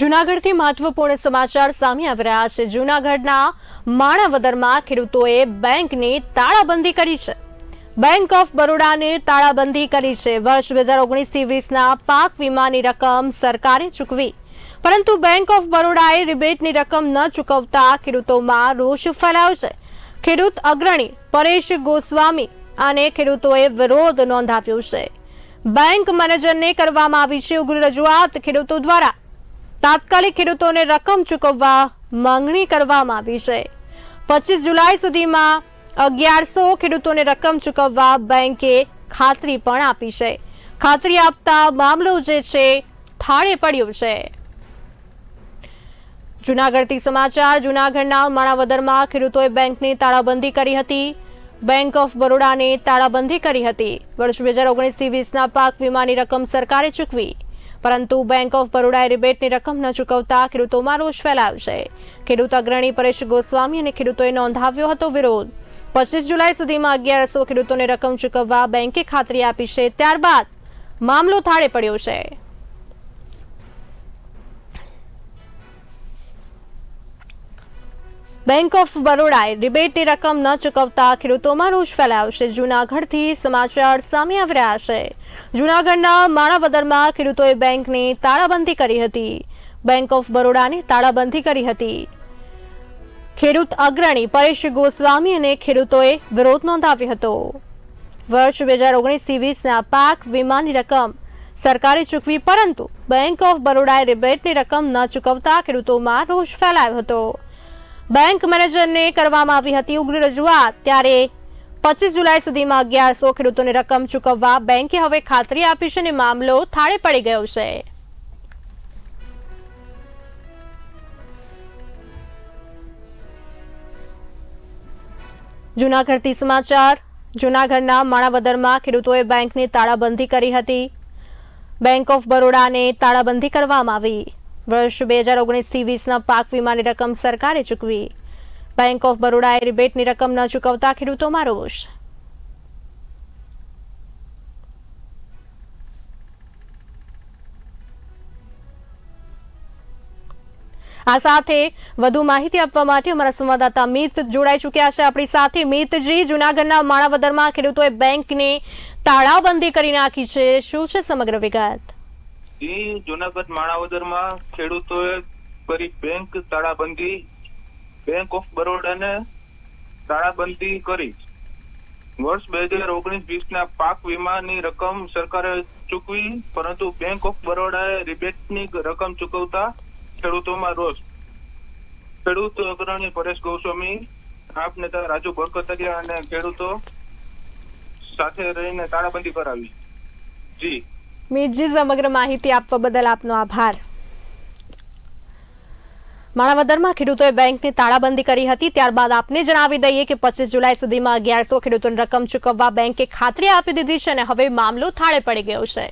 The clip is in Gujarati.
જૂનાગઢથી મહત્વપૂર્ણ સમાચાર સામે આવી રહ્યા છે. જૂનાગઢના માણાવદરમાં ખેડૂતોએ બેંકની તાળાબંધી કરી છે. બેંક ઓફ બરોડાને તાળાબંધી કરી છે. વર્ષ બે હજાર ઓગણીસથી વીસના પાક વીમાની રકમ સરકારે ચૂકવી. પરંતુ બેંક ઓફ બરોડાએ રિબેટની રકમ ન ચૂકવતા ખેડૂતોમાં રોષ ફેલાયો છે. ખેડૂત અગ્રણી પરેશ ગોસ્વામી અને ખેડૂતોએ વિરોધ નોંધાવ્યો છે. બેંક મેનેજરને કરવામાં આવી છે ઉગ્ર રજૂઆત ખેડૂતો દ્વારા. તાત્કાલિક ખેડૂતોને રકમ ચૂકવવા માંગણી કરવામાં આવી છે. પચીસ જુલાઈ સુધીમાં અગિયારસો ખેડૂતોને રકમ ચૂકવવા બેંકે ખાતરી પણ આપી છે. ખાતરી આપતા મામલો જે છે, થાળે પડ્યો છે. જુનાગઢથી સમાચાર, જુનાગઢના માણાવદરમાં ખેડૂતોએ બેંકની તાળાબંધી કરી હતી. બેંક ઓફ બરોડાને તાળાબંધી કરી હતી. વર્ષ બે હજાર ઓગણીસથી વીસના પાક વીમાની રકમ સરકારે ચૂકવી. પરંતુ બેંક ઓફ બરોડાએ રિબેટની રકમ ન ચૂકવતા ખેડૂતોમાં રોષ ફેલાયો છે ખેડૂત અગ્રણી પરેશ ગોસ્વામી અને ખેડૂતોએ નોંધાવ્યો હતો વિરોધ. પચીસ જુલાઈ સુધીમાં અગિયારસો ખેડૂતોને રકમ ચૂકવવા બેંકે ખાતરી આપી છે. ત્યારબાદ મામલો થાળે પડ્યો છે. બેંક ઓફ બરોડાએ રિબેટની રકમ ન ચૂકવતા ખેડૂતોમાં રોષ ફેલાયો જૂનાગઢથી સમાચાર સામે આવી રહ્યા છે. જૂનાગઢના માણાવદરમાં ખેડૂતોએ બેંકની તાળાબંધી કરી હતી. બેંક ઓફ બરોડાની તાળાબંધી કરી હતી. ખેડૂત અગ્રણી પરેશ ગોસ્વામી અને ખેડૂતોએ વિરોધ નોંધાવ્યો હતો. વર્ષ બે હજાર ઓગણીસ વીસના પાક વીમાની રકમ સરકારે ચૂકવી, પરંતુ બેંક ઓફ બરોડાએ રિબેટની રકમ ન ચૂકવતા ખેડૂતોમાં રોષ ફેલાયો હતો. બેંક મેનેજરને કરવામાં આવી હતી ઉગ્ર રજૂઆત. ત્યારે પચીસ જુલાઈ સુધીમાં અગિયારસો ખેડૂતોને રકમ ચૂકવવા બેંકે હવે ખાતરી આપી છે અને મામલો થાળે પડી ગયો છે. જૂનાગઢથી સમાચાર. જૂનાગઢના માણાવદરમાં ખેડૂતોએ બેંકની તાળાબંધી કરી હતી. બેંક ઓફ બરોડાને તાળાબંધી કરવામાં આવી. વર્ષ બે હજાર ઓગણીસથી વીસના પાક વીમાની રકમ સરકારે ચૂકવી. બેંક ઓફ બરોડાએ રિબેટની રકમ ન ચૂકવતા ખેડૂતોમાં રોષ આ સાથે વધુ માહિતી આપવા માટે અમારા સંવાદદાતા મિત જોડાઈ ચૂક્યા છે. આપણી સાથે મિતજી જૂનાગઢના માણાવદરમાં ખેડૂતોએ બેંકની તાળાબંધી કરી નાખી છે. શું છે સમગ્ર વિગત? ઈ જુનાગઢ માણાવદરમાં ખેડૂતોએ કરી બેંક તાળાબંધી બેંક ઓફ બરોડાને તાળાબંધી કરી. વર્ષ બે હજાર ઓગણીસ વીસ ના પાક વીમાની રકમ સરકારે ચૂકવી, પરંતુ બેંક ઓફ બરોડાએ રિબેટની રકમ ચૂકવતા ખેડૂતોમાં રોષ. ખેડૂત અગ્રણી પરેશ ગોસ્વામી, આપ નેતા રાજુ બરકતરિયા અને ખેડૂતો સાથે રહીને તાળાબંધી કરાવી. જી. મિતજી સમગ્ર માહિતી આપવા બદલ આપનો આભાર. માણાવદરમાં ખેડૂતોએ બેંકની તાળાબંધી કરી હતી. ત્યારબાદ આપને જણાવી દઈએ કે પચીસ જુલાઈ સુધીમાં અગિયારસો ખેડૂતોને રકમ ચૂકવવા બેંકે ખાતરી આપી દીધી છે અને હવે મામલો થાળે પડી ગયો છે.